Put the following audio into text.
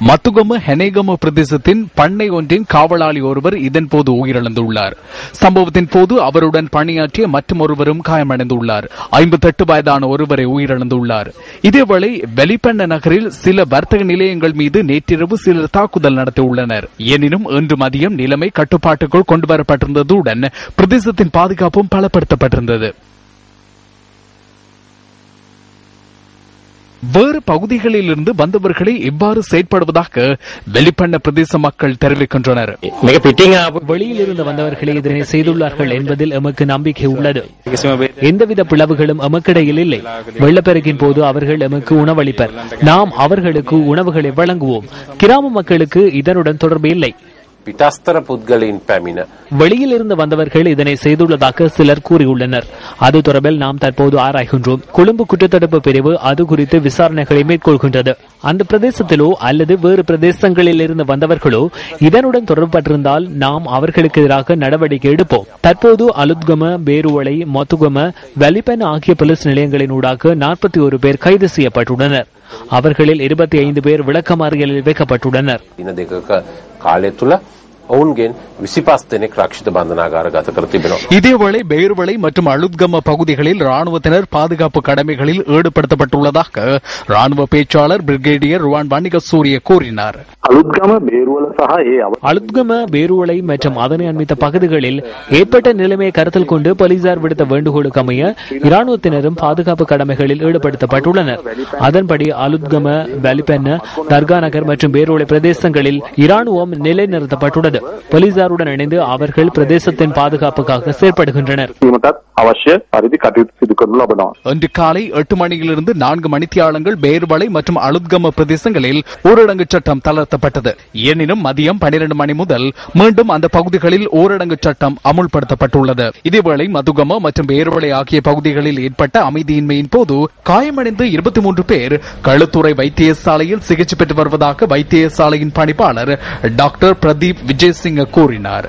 மத்துகம ஹெனேகம பிரதேசத்தின் பண்ணை ஒன்றின் காவலாளி ஒருவர் இதன்போது உயிரிழந்துள்ளார். சம்பவத்தின் போது அவருடன் பணியாற்றிய மற்றும் ஒருவரும் காயமடைந்துள்ளார். ஐம்பத்தெட்டு வயதான ஒருவரை உயிரிழந்துள்ளார். இதேவேளை வெளிப்பண்ண நகரில் சில வர்த்தக நிலையங்கள் மீது நேற்றிரவு சிலர் தாக்குதல் நடத்தியுள்ளனர். எனினும் இன்று மதியம் நிலைமை கட்டுப்பாட்டுக்குள் கொண்டுவரப்பட்டிருந்ததுடன் பிரதேசத்தின் பாதுகாப்பும் பலப்படுத்தப்பட்டிருந்தது. வேறு பகுதிகளிலிருந்து வந்தவர்களை இவ்வாறு செயற்படுவதாக வெளிப்பண்ண பிரதேச மக்கள் தெரிவிக்கின்றனர். வெளியில் இருந்து வந்தவர்களை இதனை செய்துள்ளார்கள் என்பதில் எமக்கு நம்பிக்கை உள்ளது. எந்தவித பிளவுகளும் எமக்கிடையில் இல்லை. வெள்ளப்பெருக்கின் போது அவர்கள் எமக்கு உணவளிப்பர். நாம் அவர்களுக்கு உணவுகளை வழங்குவோம். கிராம மக்களுக்கு இதனுடன் தொடர்பு இல்லை. පිටස්තර පුද්ගලයින් පැමිණ வெளியில் இருந்து வந்தவர்கள் இதனை செய்துள்ளதாக சிலர் கூறியுள்ளனர் அது தொடர்பில் நாம் தற்போது ஆராய்கின்றோம் கொழும்பு குற்றத்தடுப்பு பிரிவு அது குறித்து விசாரணைகளை மேற்கொள்கின்றது அந்த பிரதேசத்திலோ அல்லது வேறு பிரதேசங்களில் இருந்து வந்தவர்களோ இதனுடன் தொடர்பட்டிருந்தால் நாம் அவர்களுக்கு எதிராக நடவடிக்கை எடுப்போம். தற்போது அலுத்கம பேருவளை மொத்துகம வலிபன் ஆகிய போலீஸ் நிலையங்களினூடாக நாற்பத்தி ஒரு பேர் கைது செய்யப்பட்டுள்ளனர். அவர்களில் இருபத்தி ஐந்து பேர் விளக்கமாறுகளில் வைக்கப்பட்டுள்ளனர். ಅವನ್ಗೆ விசிபாஸ்தேனை ராட்சித பாந்தனாக இதேவேளை பேர்வளை மற்றும் அழுத்கம பகுதிகளில் ராணுவத்தினர் பாதுகாப்பு கடமைகளில் ஈடுபடுத்தப்பட்டுள்ளதாக ராணுவ பேச்சாளர் பிரிகேடியர் ருவான் வாணிக சூரிய கூறினார். அழுத்கம பேருவளை மற்றும் அதனை அண்மித்த பகுதிகளில் ஏற்பட்ட நிலைமையை கருத்தில் கொண்டு போலீசார் விடுத்த வேண்டுகோளுக்கு அமைய இராணுவத்தினரும் பாதுகாப்பு கடமைகளில் ஈடுபடுத்தப்பட்டுள்ளனர். அதன்படி அலுத்கம வலிப்பென்ன தர்கா நகர் மற்றும் பேருவளை பிரதேசங்களில் இராணுவம் நிலைநிறுத்தப்பட்டுள்ளது. முடியாது போலீசாருடன் இணைந்து அவர்கள் பிரதேசத்தின் பாதுகாப்புக்காக செயற்படுகின்றனர். காலை எட்டு மணியிலிருந்து நான்கு மணித்தியாலங்கள் பேர்வளை மற்றும் அலுத்கம பிரதேசங்களில் ஊரடங்கு சட்டம் தளர்த்தப்பட்டது. எனினும் மதியம் பனிரெண்டு மணி முதல் மீண்டும் அந்த பகுதிகளில் ஊரடங்கு சட்டம் அமுல்படுத்தப்பட்டுள்ளது. இதேவேளை மதுகம மற்றும் பேர்வளை ஆகிய பகுதிகளில் ஏற்பட்ட அமைதியின்மையின் போது காயமடைந்து இருபத்தி மூன்று பேர் களுத்துறை வைத்தியசாலையில் சிகிச்சை பெற்று வருவதாக வைத்தியசாலையின் பணிப்பாளர் டாக்டர் பிரதீப் விஜய் விஜயசிங்க கூறினார்.